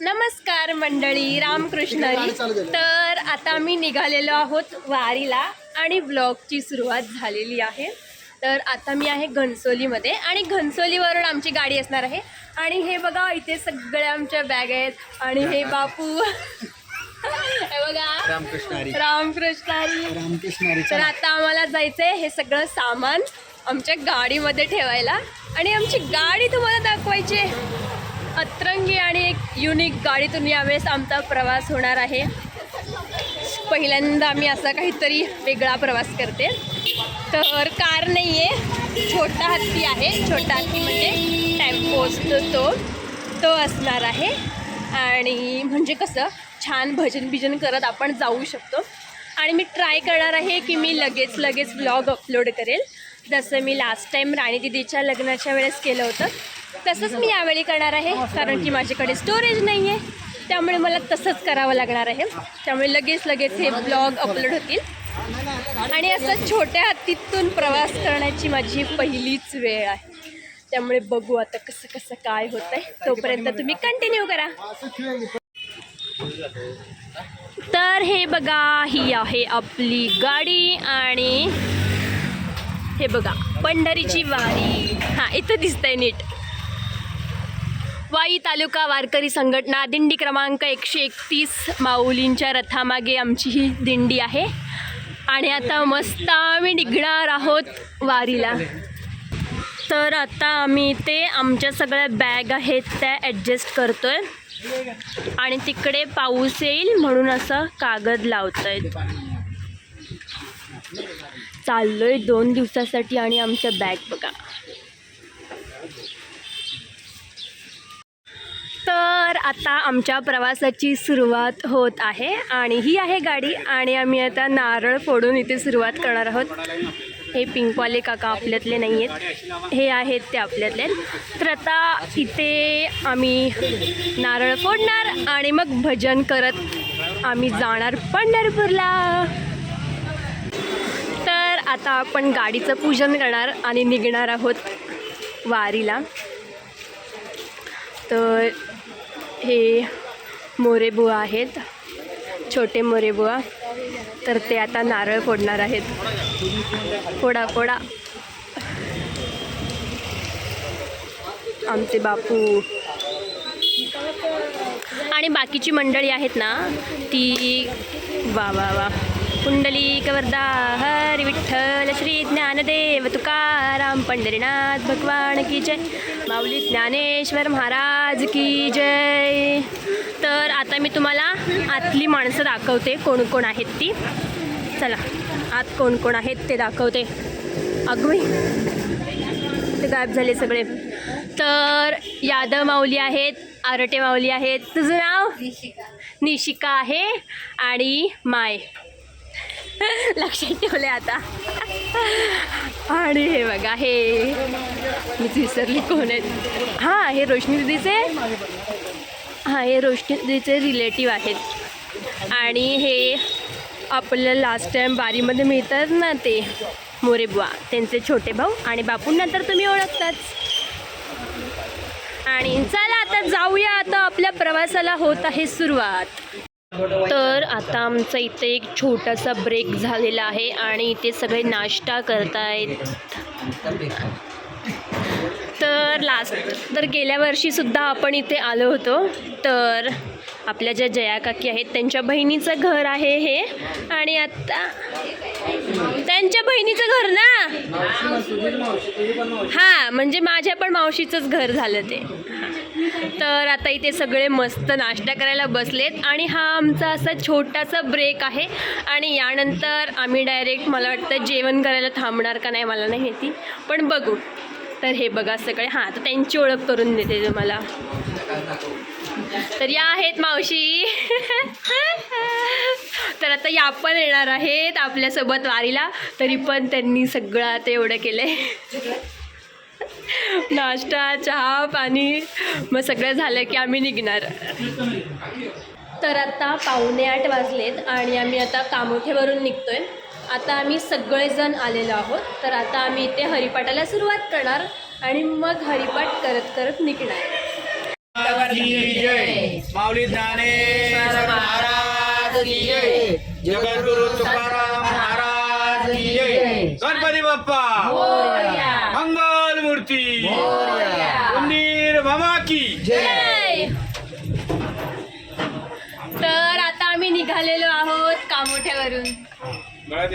नमस्कार मंडळी रामकृष्ण. तर आता आम्ही निघालेलो आहोत वारीला आणि ब्लॉगची सुरुवात झालेली आहे. तर आता मी आहे घनसोलीमध्ये आणि घनसोलीवरून आमची गाडी असणार आहे. आणि हे बघा इथे सगळ्या आमच्या बॅग आहेत. आणि हे बापू. हे बघा. रामकृष्ण रामकृष्ण तर आता आम्हाला जायचंय हे सगळं सामान. आमच्या गाडीमध्ये ठेवायला. आणि आमची गाडी तुम्हाला दाखवायची अतरंगी आणि एक युनिक गाडीतून यावेळेस आमचा प्रवास होणार आहे. पहिल्यांदा आम्ही असा काहीतरी वेगळा प्रवास करते. तर कार नाही आहे छोटा हत्ती आहे. छोटा हत्ती म्हणजे टेम्पो असतो तो. तो असणार आहे. आणि म्हणजे कसं छान भजन बिजन करत आपण जाऊ शकतो. आणि मी ट्राय करणार आहे की मी लगेच लगेच ब्लॉग अपलोड करेल. जसं मी लास्ट टाईम राणी दिदीच्या लग्नाच्या वेळेस केलं होतं तसंच मी यावेळी करणार आहे कारण की माझ्याकडे स्टोरेज नाही आहे त्यामुळे मला तसंच करावं लागणार आहे. त्यामुळे लगेच लगेच हे ब्लॉग अपलोड होतील. आणि असं छोट्या हत्तीतून प्रवास करण्याची माझी पहिलीच वेळ आहे. त्यामुळे बघू आता कसं कसं काय होत आहे तोपर्यंत तुम्ही कंटिन्यू करा. तर हे बघा ही आहे आपली गाडी आणि हे बघा पंढरीची वारी. हां इथं दिसतंय नीट. वाई तालुका वारकरी संघटना दिंडी क्रमांक एकशे एकतीस माऊलींच्या रथामागे आमची ही दिंडी आहे. आणि आता मस्त आम्ही निघणार आहोत वारीला. तर आता आम्ही ते आमच्या सगळ्या बॅग आहेत त्या ॲडजस्ट आहे आणि तिकडे पाऊस येईल म्हणून असं कागद लावतायत. चाललोय दोन दिवसासाठी आणि आमचं बॅग बघा. तर आता आमच्या प्रवासाची सुरुवात होत आहे आणि ही आहे गाडी आणि आम्ही आता नारळ फोडून इथे सुरुवात करणार आहोत. हे पिंकवाले काका आपल्यातले नाही आहेत. हे आहेत ते आपल्यातले तर आता इथे आम्ही नारळ फोडणार आणि मग भजन करत आम्ही जाणार पंढरपूरला. तर आता आपण गाडीचं पूजन करणार आणि निघणार आहोत वारीला. तर हे मोरेबुवा आहेत. छोटे मोरेबुवा तर ते आता नारळ फोडणार आहेत. फोडा फोडा. आमचे बापू. आणि बाकीची मंडळी आहेत ना ती वा वा वा. कुंडली कवर्दा हरी विठ्ठल श्री ज्ञानदेव तुकाराम पंढरीनाथ भगवान की जय। माऊली ज्ञानेश्वर महाराज की जय। तर आता मी तुम्हाला आतली माणसं दाखवते कोण कोण आहेत ती. चला आत कोण कोण आहेत ते दाखवते. अगवी ते गायब झाले सगळे. तर यादव माऊली आहेत आरटे माऊली आहेत. तुझं नाव? निशिका आहे आणि माय. लक्षात ठेवले आता. आणि हे बघा हे. मीच विसरली कोण आहेत. हां हे रोशनी दिदीचे. हां हे रोशनी दिदीचे रिलेटिव्ह आहेत. आणि हे आपल्याला लास्ट टाईम बारीमध्ये मिळतात ना ते मोरेबुवा त्यांचे छोटे भाऊ आणि बापूंना तर तुम्ही ओळखताच आणि चला आता जाऊया आता आपल्या प्रवासाला होत आहे सुरुवात. तर आता आमचा इथे एक छोटासा ब्रेक झालेला आहे आणि इथे सगळे नाश्ता करतायत. तर लास्ट तर गेल्या वर्षीसुद्धा आपण इथे आलो होतो. तर आपल्या ज्या जया काकी आहेत त्यांच्या बहिणीचं घर आहे हे. आणि आता त्यांच्या बहिणीचं घर ना? हां म्हणजे माझ्या पण मावशीचंच घर झालं ते. तर आता इथे सगळे मस्त नाश्ता करायला बसलेत आणि हा आमचा असा छोटासा ब्रेक आहे. आणि यानंतर आम्ही डायरेक्ट मला वाटतं जेवण करायला थांबणार का नाही मला नाही माहिती. पण बघू. तर हे बघा सगळे. हां तर त्यांची ओळख करून देते तुम्हाला. तर या आहेत मावशी. तर आता या पण येणार आहेत आपल्यासोबत वारीला. तरी पण त्यांनी सगळं आता एवढं केलं आहे नाश्ता चहा पाणी मग सगळं झालं की आम्ही निघणार. तर आता पावणे आठ वाजलेत आणि आम्ही आता कामोठेवरून निघतोय. आता आम्ही सगळेजण आलेलो आहोत. तर आता आम्ही इथे हरिपाठाला सुरुवात करणार आणि मग हरिपाठ करत करत निघणार. की जय माऊली ज्ञानेश्वर महाराज की जय. जगद्गुरु तुकाराम महाराज की जय. गणपती बाप्पा. मामा की जय! तर आता आम्ही निघालेलो आहोत कामोठ्यावरून. गळ्यात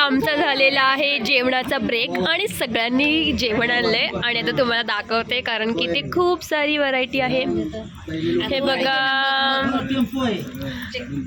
आता आमचा झालेला आहे जेवणाचा ब्रेक आणि सगळ्यांनी जेवण आणलंय. आणि आता तुम्हाला दाखवते कारण की ते खूप सारी व्हरायटी आहे. हे बघा.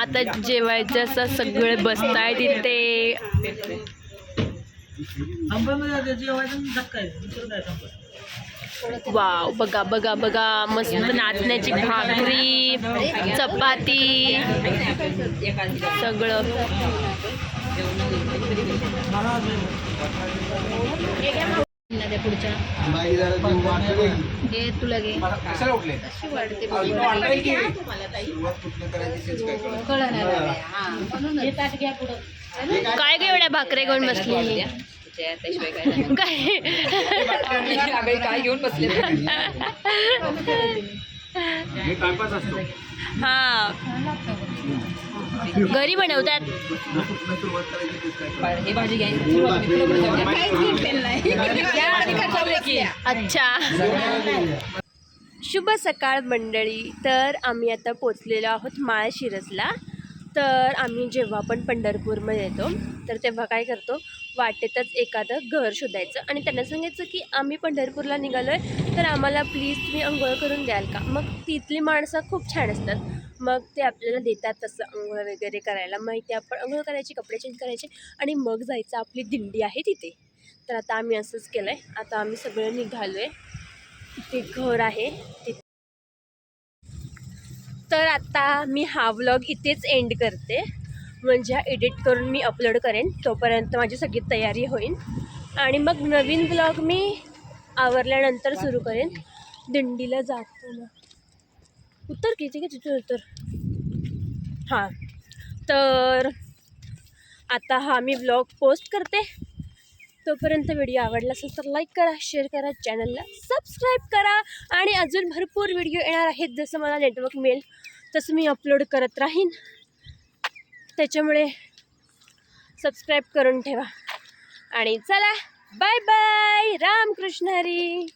आता जेवायचं असं सगळे बसताय तिथे वाव बघा बघा बघा. मस्त नाचण्याची भाकरी चपाती. सगळं. कशाला उठले काय काय एवढ्या भाकरे घेऊन बसली काय काय घेऊन बसले हे टाइमपास असतो? हा. घरी बनवतात. हे अच्छा. शुभ सकाळ मंडळी. तर आम्ही आता पोचलेलो आहोत माळशिरसला. तर आम्ही जेव्हा पण पंढरपूरमध्ये येतो तर तेव्हा काय करतो वाटेतच एखादं घर शोधायचं आणि त्यांना सांगायचं की आम्ही पंढरपूरला निघालो आहे तर आम्हाला प्लीज तुम्ही अंघोळ करून द्याल का? मग तिथली माणसं खूप छान असतात. मग ते आपल्याला देतात तसं अंघोळ वगैरे करायला. मग आहे आपण अंघोळ करायची कपडे चेंज करायचे आणि मग जायचं आपली दिंडी आहे तिथे. तर आता आम्ही असंच केलं आहे आता आम्ही सगळं निघालो आहे ते घर आहे. तिथे तर आता मी हा व्लॉग इथेच एंड करते. म्हणजे हा एडिट करून मी अपलोड करेन. तोपर्यंत माझी सगळी तयारी होईल. आणि मग नवीन ब्लॉग मी आवरल्यानंतर सुरू करेन. दिंडीला जातो ना उत्तर किती की तिथे उत्तर? हां. तर आता हा मी ब्लॉग पोस्ट करते. तोपर्यंत व्हिडिओ आवडला असेल तर लाईक करा शेअर करा चॅनलला सबस्क्राईब करा. आणि अजून भरपूर व्हिडिओ येणार आहेत. जसं मला नेटवर्क मिळेल तसं मी अपलोड करत राहीन. त्याच्यामुळे सबस्क्राईब करून ठेवा. आणि चला बाय बाय रामकृष्ण हरी.